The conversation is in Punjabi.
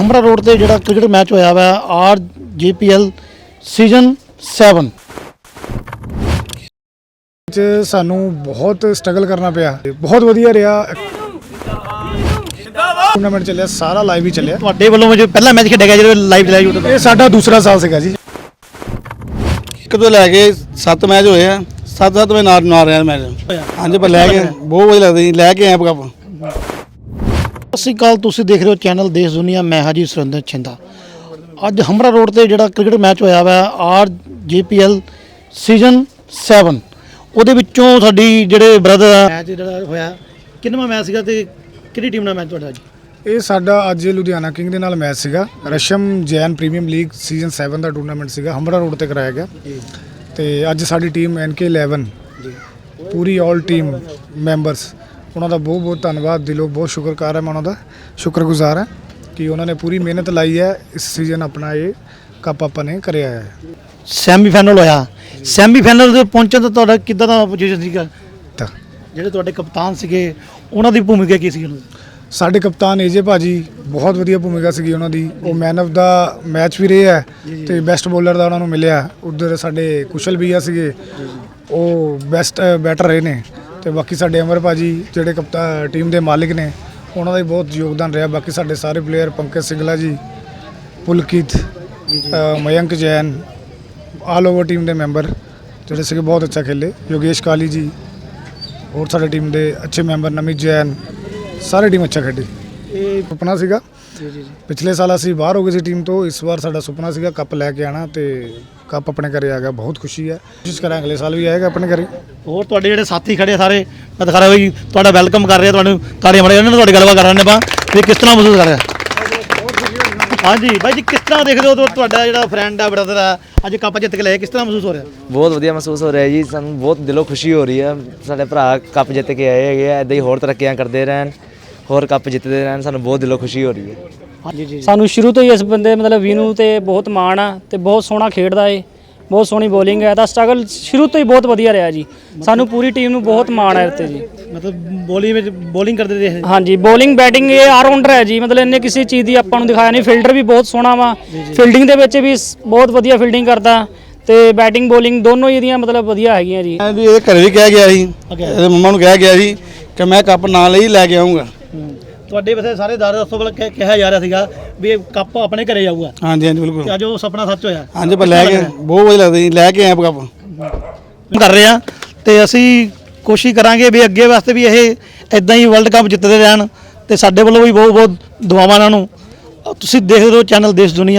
ਹਮਰਾ ਰੋਡ ਤੇ ਜਿਹੜਾ ਕ੍ਰਿਕਟ ਮੈਚ ਹੋਇਆ ਵਾ ਆਰ ਜੀਪੀਐਲ ਸੀਜ਼ਨ 7 ਚ ਸਾਨੂੰ ਬਹੁਤ ਸਟਰਗਲ ਕਰਨਾ ਪਿਆ। ਬਹੁਤ ਵਧੀਆ ਰਿਹਾ। ਟੂਰਨਾਮੈਂਟ ਚੱਲਿਆ ਸਾਰਾ ਲਾਈਵ ਹੀ ਚੱਲਿਆ। ਤੁਹਾਡੇ ਵੱਲੋਂ ਜੋ ਪਹਿਲਾ ਮੈਚ ਖੇਡਿਆ ਗਿਆ ਜਿਹੜਾ ਲਾਈਵ ਚੱਲਿਆ YouTube ਇਹ ਸਾਡਾ ਦੂਸਰਾ ਸਾਲ ਸੀਗਾ ਜੀ। ਇੱਕ ਤੋਂ ਲੈ ਕੇ 7 ਮੈਚ ਹੋਏ ਆ। 7-7 ਮੈਂ ਨਾਲ ਨਾਲ ਰਿਹਾ ਮੈਚ ਹਾਂਜੀ ਪਰ ਲੈ ਕੇ ਬਹੁਤ ਵਧੀਆ ਲੱਗਦਾ ਜੀ ਲੈ ਕੇ ਆਏ ਕੱਪ ਸਤਿ ਸ਼੍ਰੀ ਅਕਾਲ ਤੁਸੀਂ ਦੇਖ ਰਹੇ ਹੋ ਚੈਨਲ ਦੇਸ਼ ਦੁਨੀਆ ਮੈਂ ਹਾਜੀ ਸੁਰਿੰਦਰ ਛਿੰਦਾ। ਅੱਜ ਹਮਰਾ ਰੋਡ ਤੇ ਜਿਹੜਾ ਕ੍ਰਿਕਟ ਮੈਚ ਹੋਇਆ ਵਾ ਆਰ ਜੀਪੀਐਲ ਸੀਜ਼ਨ 7 ਉਹਦੇ ਵਿੱਚੋਂ ਸਾਡੀ ਜਿਹੜੇ ਬ੍ਰਦਰ ਮੈਚ ਜਿਹੜਾ ਹੋਇਆ ਕਿੰਨਵਾਂ ਮੈਚ ਸੀਗਾ ਤੇ ਕਿਹੜੀ ਟੀਮ ਨਾਲ ਮੈਚ ਤੁਹਾਡਾ ਅੱਜ? ਇਹ ਸਾਡਾ ਅੱਜ ਲੁਧਿਆਣਾ ਕਿੰਗ ਦੇ ਨਾਲ ਮੈਚ ਸੀਗਾ। Rasham Jain premium league season 7 ਦਾ ਟੂਰਨਾਮੈਂਟ ਸੀਗਾ ਹਮਰਾ ਰੋਡ ਤੇ ਕਰਾਇਆ ਗਿਆ। ਤੇ ਅੱਜ ਸਾਡੀ ਟੀਮ NK11 ਪੂਰੀ ਆਲ ਟੀਮ ਮੈਂਬਰਸ ਉਹਨਾਂ ਦਾ ਬਹੁਤ ਬਹੁਤ ਧੰਨਵਾਦ ਦਿਲੋਂ ਬਹੁਤ ਸ਼ੁਕਰਕਾਰ ਹੈ ਮੈਂ ਉਹਨਾਂ ਦਾ ਸ਼ੁਕਰਗੁਜ਼ਾਰ ਹਾਂ ਕਿ ਉਹਨਾਂ ਨੇ ਪੂਰੀ ਮਿਹਨਤ ਲਾਈ ਹੈ ਇਸ ਸੀਜ਼ਨ ਆਪਣਾ ਇਹ ਕੱਪ ਆਪਾਂ ਨੇ ਕਰਿਆ ਹੈ। ਸੈਮੀਫਾਈਨਲ ਹੋਇਆ। ਸੈਮੀਫਾਈਨਲ ਦੇ ਪਹੁੰਚਣ ਤੋਂ ਤੁਹਾਡਾ ਕਿੱਦਾਂ ਦਾ ਪੋਜੀਸ਼ਨ ਸੀਗਾ? ਤਾਂ। ਜਿਹੜੇ ਤੁਹਾਡੇ ਕਪਤਾਨ ਸੀਗੇ ਉਹਨਾਂ ਦੀ ਭੂਮਿਕਾ ਕੀ ਸੀ ਉਹਨਾਂ ਦੀ? ਸਾਡੇ ਕਪਤਾਨ ਏਜੇ ਭਾਜੀ ਬਹੁਤ ਵਧੀਆ ਭੂਮਿਕਾ ਸੀਗੀ ਉਹਨਾਂ ਦੀ। ਉਹ ਮੈਨ ਆਫ ਦਾ ਮੈਚ ਵੀ ਰਹੇ ਹੈ ਤੇ ਬੈਸਟ ਬੋਲਰ ਦਾ ਉਹਨਾਂ ਨੂੰ ਮਿਲਿਆ। ਉਧਰ ਸਾਡੇ ਕੁਸ਼ਲ ਵੀਆ ਸੀਗੇ। ਉਹ ਬੈਸਟ ਬੈਟਰ ਰਹੇ ਨੇ। ਤੇ ਬਾਕੀ ਸਾਡੇ ਅਮਰ ਭਾਜੀ ਜਿਹੜੇ ਕਪਤਾਨ ਟੀਮ ਦੇ ਮਾਲਿਕ ਨੇ ਉਹਨਾਂ ਦਾ ਵੀ ਬਹੁਤ ਯੋਗਦਾਨ ਰਿਹਾ। ਬਾਕੀ ਸਾਡੇ ਸਾਰੇ ਪਲੇਅਰ ਪੰਕਜ ਸਿੰਗਲਾ ਜੀ ਪੁਲਕਿਤ ਅ, Mayank Jain all over team ਦੇ ਮੈਂਬਰ ਜਿਹੜੇ ਸੀਗੇ ਬਹੁਤ ਅੱਛਾ ਖੇਲੇ। ਯੋਗੇਸ਼ ਕਾਲੀ ਜੀ ਹੋਰ ਸਾਡੇ ਟੀਮ ਦੇ ਅੱਛੇ ਮੈਂਬਰ ਨਮਿਤ ਜੈਨ ਸਾਰੇ ਟੀਮ ਅੱਛਾ ਖੇਡੀ। ਇਹ ਸੁਪਨਾ ਸੀਗਾ? ਜੀ ਜੀ ਪਿਛਲੇ ਸਾਲ ਅਸੀਂ ਬਾਹਰ ਹੋ ਗਏ ਸੀ ਟੀਮ ਤੋਂ ਇਸ ਵਾਰ ਸਾਡਾ ਸੁਪਨਾ ਸੀਗਾ ਕੱਪ ਲੈ ਕੇ ਆਣਾ ਤੇ ਕੱਪ ਆਪਣੇ ਘਰੇ ਆ ਗਿਆ ਬਹੁਤ ਖੁਸ਼ੀ ਹੈ। ਕੋਸ਼ਿਸ਼ ਕਰਾਂਗੇ ਅਗਲੇ ਸਾਲ ਵੀ ਆਏਗਾ ਆਪਣੇ ਘਰੇ। ਹੋਰ ਤੁਹਾਡੇ ਜਿਹੜੇ ਸਾਥੀ ਖੜੇ ਆ ਸਾਰੇ ਮੈਂ ਦਿਖਾ ਰਿਹਾ ਵੀ ਤੁਹਾਡਾ ਵੈਲਕਮ ਕਰ ਰਿਹਾ ਤੁਹਾਨੂੰ ਤਾੜੀਆਂ ਮਾਰੇ ਉਹਨਾਂ ਨਾਲ ਤੁਹਾਡੀ ਗੱਲਬਾਤ ਕਰ ਰਹੇ ਨੇ ਆਪਾਂ ਵੀ ਕਿਸ ਤਰ੍ਹਾਂ ਮਹਿਸੂਸ ਕਰ ਰਿਹਾ ਹਾਂਜੀ ਬਾਈ ਜੀ ਕਿਸ ਤਰ੍ਹਾਂ ਦੇਖਦੇ ਹੋ ਤੁਹਾ- ਤੁਹਾਡਾ ਜਿਹੜਾ ਫਰੈਂਡ ਆ ਬ੍ਰਦਰ ਆ ਅੱਜ ਕੱਪ ਜਿੱਤ ਕੇ ਲਿਆ ਕਿਸ ਤਰ੍ਹਾਂ ਮਹਿਸੂਸ ਹੋ ਰਿਹਾ? ਬਹੁਤ ਵਧੀਆ ਮਹਿਸੂਸ ਹੋ ਰਿਹਾ ਜੀ ਸਾਨੂੰ ਬਹੁਤ ਦਿਲੋਂ ਖੁਸ਼ੀ ਹੋ ਰਹੀ ਹੈ ਸਾਡੇ ਭਰਾ ਕੱਪ ਜਿੱਤ ਕੇ ਆਏ ਹੈਗੇ ਆ ਇਦਾਂ ਹੀ ਹੋਰ ਤਰੱਕੀਆਂ ਕਰਦੇ ਰਹਿਣ। ਹੋਰ ਕੱਪ ਜਿੱਤਦੇ ਰਹਿਣ ਸਾਨੂੰ ਬਹੁਤ ਦਿਲੋਂ ਖੁਸ਼ੀ ਹੋ ਰਹੀ ਹੈ। ਹਾਂਜੀ ਜੀ ਸਾਨੂੰ ਸ਼ੁਰੂ ਤੋਂ ਹੀ ਇਸ ਬੰਦੇ ਮਤਲਬ ਵੀਨੂ ਤੇ ਬਹੁਤ ਮਾਣ ਆ ਤੇ ਬਹੁਤ ਸੋਹਣਾ ਖੇਡਦਾ ਏ ਬਹੁਤ ਸੋਹਣੀ ਬੋਲਿੰਗ ਹੈ ਤਾਂ ਸਟਰਗਲ ਸ਼ੁਰੂ ਤੋਂ ਹੀ ਬਹੁਤ ਵਧੀਆ ਰਿਹਾ ਜੀ। ਸਾਨੂੰ ਪੂਰੀ ਟੀਮ ਨੂੰ ਬਹੁਤ ਮਾਣ ਹੈ ਉੱਤੇ ਜੀ। ਮਤਲਬ ਬੋਲਿੰਗ ਵਿੱਚ ਬੋਲਿੰਗ ਕਰਦੇ ਦੇਖ ਹਾਂਜੀ ਬੋਲਿੰਗ ਬੈਟਿੰਗ ਇਹ ਆਲਰਾਊਂਡਰ ਹੈ ਜੀ ਮਤਲਬ ਇਹਨੇ ਕਿਸੇ ਚੀਜ਼ ਦੀ ਆਪਾਂ ਨੂੰ ਦਿਖਾਇਆ ਨਹੀਂ। ਫਿਲਡਰ ਵੀ ਬਹੁਤ ਸੋਹਣਾ ਵਾ। ਫੀਲਡਿੰਗ ਦੇ ਵਿੱਚ ਵੀ ਬਹੁਤ ਵਧੀਆ ਫੀਲਡਿੰਗ ਕਰਦਾ ਤੇ ਬੈਟਿੰਗ ਬੋਲਿੰਗ ਦੋਨੋਂ ਹੀ ਇਹਦੀਆਂ ਮਤਲਬ ਵਧੀਆ ਹੈਗੀਆਂ ਜੀ। ਇਹਦੇ ਘਰੇ ਵੀ ਕਹਿ ਗਿਆ ਸੀ ਇਹਦੇ ਮੰਮਾ ਨੂੰ ਕਹਿ ਗਿਆ ਸੀ ਕਿ ਮੈਂ ਕੱਪ ਨਾਲ ਹੀ ਲੈ ਕੇ ਆਉਂਗਾ ਤੁਹਾਡੇ ਵੈਸੇ ਸਾਰੇ ਦਾਰੇ ਦੱਸੋ ਬਲ ਕਿਹਾ ਜਾ ਰਿਹਾ ਸੀਗਾ ਵੀ ਇਹ ਕੱਪ ਆਪਣੇ ਘਰੇ ਜਾਊਗਾ ਹਾਂਜੀ ਹਾਂਜੀ ਬਿਲਕੁਲ। ਤੇ ਅੱਜ ਉਹ ਸੁਪਨਾ ਸੱਚ ਹੋਇਆ। ਹਾਂਜੀ ਪਰ ਲੈ ਕੇ ਬਹੁਤ ਵਧੀਆ ਲੱਗਦਾ ਜੀ ਲੈ ਕੇ ਆਏ ਕੱਪ। ਕਰ ਰਹੇ ਆ। ਤੇ ਅਸੀਂ ਕੋਸ਼ਿਸ਼ ਕਰਾਂਗੇ ਵੀ ਅੱਗੇ ਵਾਸਤੇ ਵੀ ਇਹ ਇਦਾਂ ਹੀ ਵਰਲਡ ਕੱਪ ਜਿੱਤਦੇ ਰਹਿਣ ਤੇ ਸਾਡੇ ਵੱਲੋਂ ਵੀ ਬਹੁਤ ਬਹੁਤ ਦੁਆਵਾਂ ਇਹਨਾਂ ਨੂੰ ਤੁਸੀਂ ਦੇਖਦੇ ਰਹੋ ਚੈਨਲ ਦੇਸ਼ ਦੁਨੀਆ